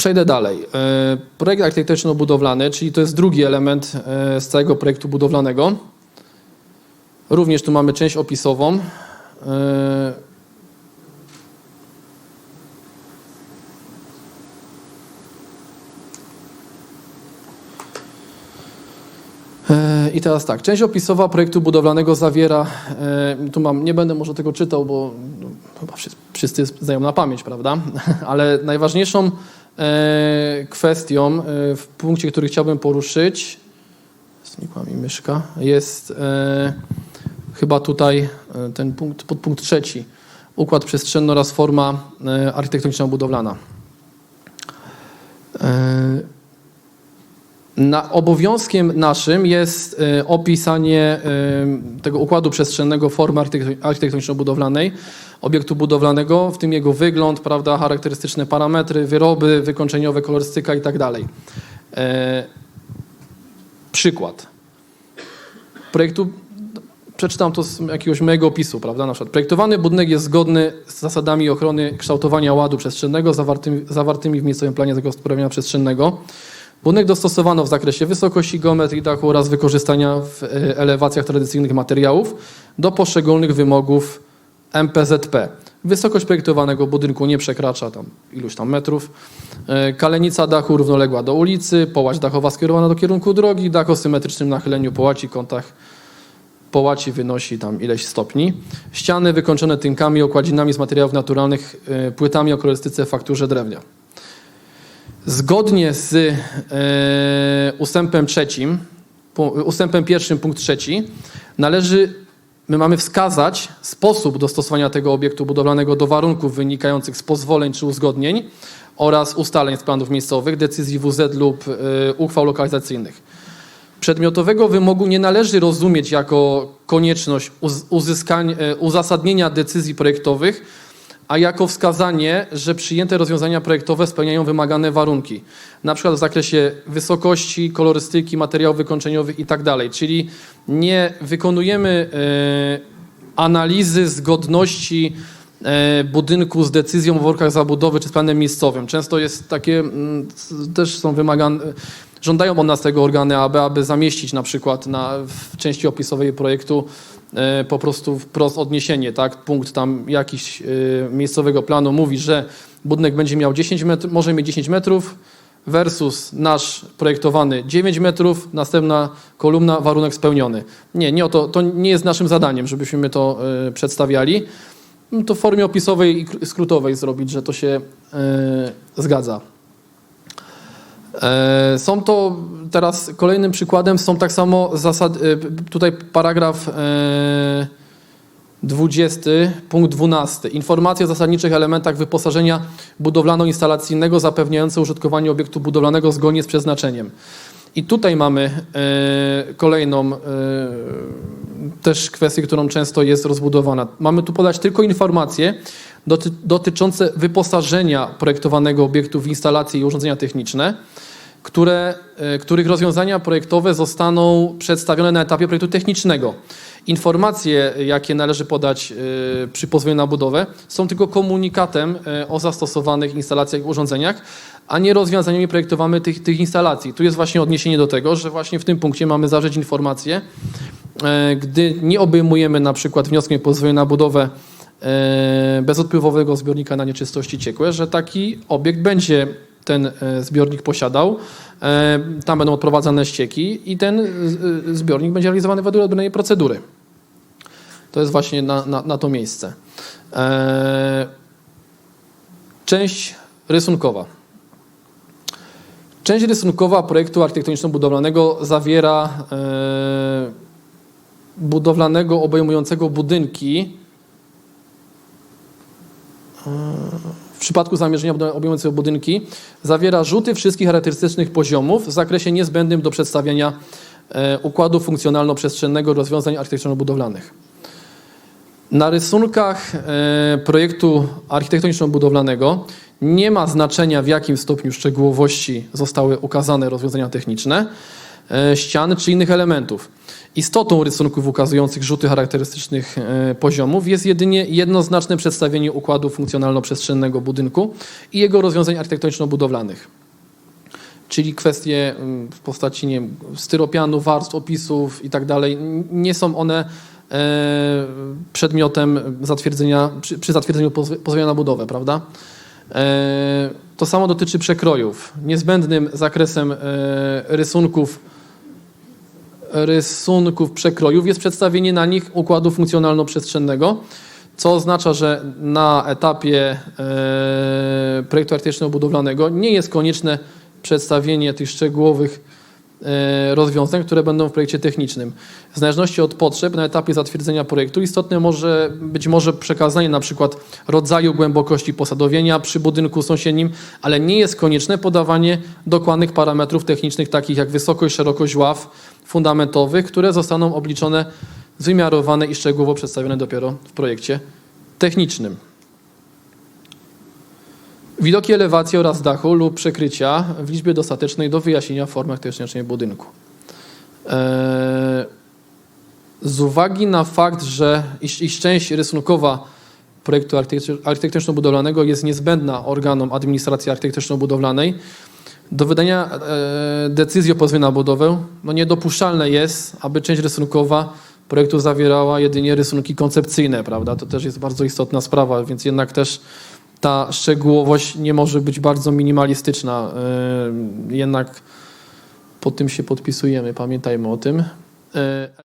Przejdę dalej. E, Projekt architektoniczno-budowlany, czyli to jest drugi element e, z całego projektu budowlanego. Również tu mamy część opisową. E, I teraz tak, część opisowa projektu budowlanego zawiera, tu mam, nie będę może tego czytał, bo no, chyba wszyscy, znają na pamięć, prawda? Ale najważniejszą kwestią e, w punkcie, który chciałbym poruszyć, znikła mi myszka, jest e, chyba tutaj e, ten punkt, podpunkt trzeci, układ przestrzenny oraz forma e, architektoniczno-budowlana. Na, obowiązkiem naszym jest e, opisanie e, tego układu przestrzennego formy architek- architektoniczno-budowlanej, obiektu budowlanego, w tym jego wygląd, prawda, charakterystyczne parametry, wyroby wykończeniowe, kolorystyka i tak dalej. E, Przykład. Projektu, przeczytam to z jakiegoś mojego opisu, prawda, na przykład. Projektowany budynek jest zgodny z zasadami ochrony kształtowania ładu przestrzennego zawartymi, zawartymi w miejscowym planie zagospodarowania przestrzennego. Budynek dostosowano w zakresie wysokości, geometrii dachu oraz wykorzystania w e, elewacjach tradycyjnych materiałów do poszczególnych wymogów MPZP. Wysokość projektowanego budynku nie przekracza tam iluś tam metrów. E, Kalenica dachu równoległa do ulicy, połać dachowa skierowana do kierunku drogi, dach o symetrycznym nachyleniu połaci, kątach połaci wynosi tam ileś stopni. Ściany wykończone tynkami, okładzinami z materiałów naturalnych, e, płytami o kolorystyce fakturze drewnia. Zgodnie z e, ustępem trzecim, ustępem pierwszym, punkt trzeci, należy, my mamy wskazać sposób dostosowania tego obiektu budowlanego do warunków wynikających z pozwoleń czy uzgodnień oraz ustaleń z planów miejscowych, decyzji WZ lub e, uchwał lokalizacyjnych. Przedmiotowego wymogu nie należy rozumieć jako konieczność uz- uzyskań, e, uzasadnienia decyzji projektowych, a jako wskazanie, że przyjęte rozwiązania projektowe spełniają wymagane warunki, na przykład w zakresie wysokości, kolorystyki, materiałów wykończeniowych i tak. Czyli nie wykonujemy e, analizy zgodności e, budynku z decyzją o warunkach zabudowy czy z planem miejscowym. Często jest takie, mm, s- też są wymagane, żądają od nas tego organy AB, aby zamieścić na przykład na, w części opisowej projektu po prostu wprost odniesienie, tak? Punkt tam jakiś e, miejscowego planu mówi, że budynek będzie miał 10 metrów, może mieć 10 metrów versus nasz projektowany 9 metrów, następna kolumna, warunek spełniony. Nie, nie to, to nie jest naszym zadaniem, żebyśmy my to e, przedstawiali. No To w formie opisowej i kr- skrótowej zrobić, że to się e, zgadza. E, Są to teraz kolejnym przykładem są tak samo zasad, e, tutaj paragraf e, 20, punkt 12. Informacje o zasadniczych elementach wyposażenia budowlano-instalacyjnego zapewniające użytkowanie obiektu budowlanego zgodnie z przeznaczeniem. I tutaj mamy e, kolejną e, też kwestię, którą często jest rozbudowana. Mamy tu podać tylko informacje doty, dotyczące wyposażenia projektowanego obiektu w instalacje i urządzenia techniczne, które, e, których rozwiązania projektowe zostaną przedstawione na etapie projektu technicznego. Informacje, jakie należy podać e, przy pozwoleniu na budowę, są tylko komunikatem e, o zastosowanych instalacjach i urządzeniach, a nie rozwiązaniami projektowymi tych, tych instalacji. Tu jest właśnie odniesienie do tego, że właśnie w tym punkcie mamy zawrzeć informację, e, gdy nie obejmujemy na przykład wnioskiem o pozwolenie na budowę bezodpływowego zbiornika na nieczystości ciekłe, że taki obiekt będzie ten e, zbiornik posiadał. E, Tam będą odprowadzane ścieki i ten e, zbiornik będzie realizowany według odrębnej procedury. To jest właśnie na, na, na to miejsce. E, Część rysunkowa. Część rysunkowa projektu architektoniczno-budowlanego zawiera e, budowlanego obejmującego budynki w przypadku zamierzenia obejmującego budynki zawiera rzuty wszystkich charakterystycznych poziomów w zakresie niezbędnym do przedstawienia e, układu funkcjonalno-przestrzennego rozwiązań architektoniczno-budowlanych. Na rysunkach e, projektu architektoniczno-budowlanego nie ma znaczenia, w jakim stopniu szczegółowości zostały ukazane rozwiązania techniczne. E, ścian czy innych elementów. Istotą rysunków ukazujących rzuty charakterystycznych e, poziomów jest jedynie jednoznaczne przedstawienie układu funkcjonalno-przestrzennego budynku i jego rozwiązań architektoniczno-budowlanych. Czyli kwestie mm, w postaci nie wiem, styropianu, warstw, opisów i tak nie są one e, przedmiotem zatwierdzenia, przy, przy zatwierdzeniu pozw- pozwolenia na budowę, prawda? To samo dotyczy przekrojów. Niezbędnym zakresem rysunków rysunków przekrojów jest przedstawienie na nich układu funkcjonalno-przestrzennego, co oznacza, że na etapie e, projektu architektoniczno-budowlanego nie jest konieczne przedstawienie tych szczegółowych e, rozwiązań, które będą w projekcie technicznym. W zależności od potrzeb na etapie zatwierdzenia projektu istotne może być może przekazanie na przykład rodzaju głębokości posadowienia przy budynku sąsiednim, ale nie jest konieczne podawanie dokładnych parametrów technicznych takich jak wysokość, szerokość ław fundamentowych, które zostaną obliczone, wymiarowane i szczegółowo przedstawione dopiero w projekcie technicznym. Widoki elewacji oraz dachu lub przekrycia w liczbie dostatecznej do wyjaśnienia formy architektonicznej budynku. Eee, Z uwagi na fakt, że iż, część rysunkowa projektu architektoniczno-budowlanego jest niezbędna organom administracji architektoniczno-budowlanej, do wydania e, decyzji o pozwie na budowę no niedopuszczalne jest, aby część rysunkowa projektu zawierała jedynie rysunki koncepcyjne, prawda? To też jest bardzo istotna sprawa, więc jednak też ta szczegółowość nie może być bardzo minimalistyczna. E, jednak pod tym się podpisujemy, pamiętajmy o tym. E,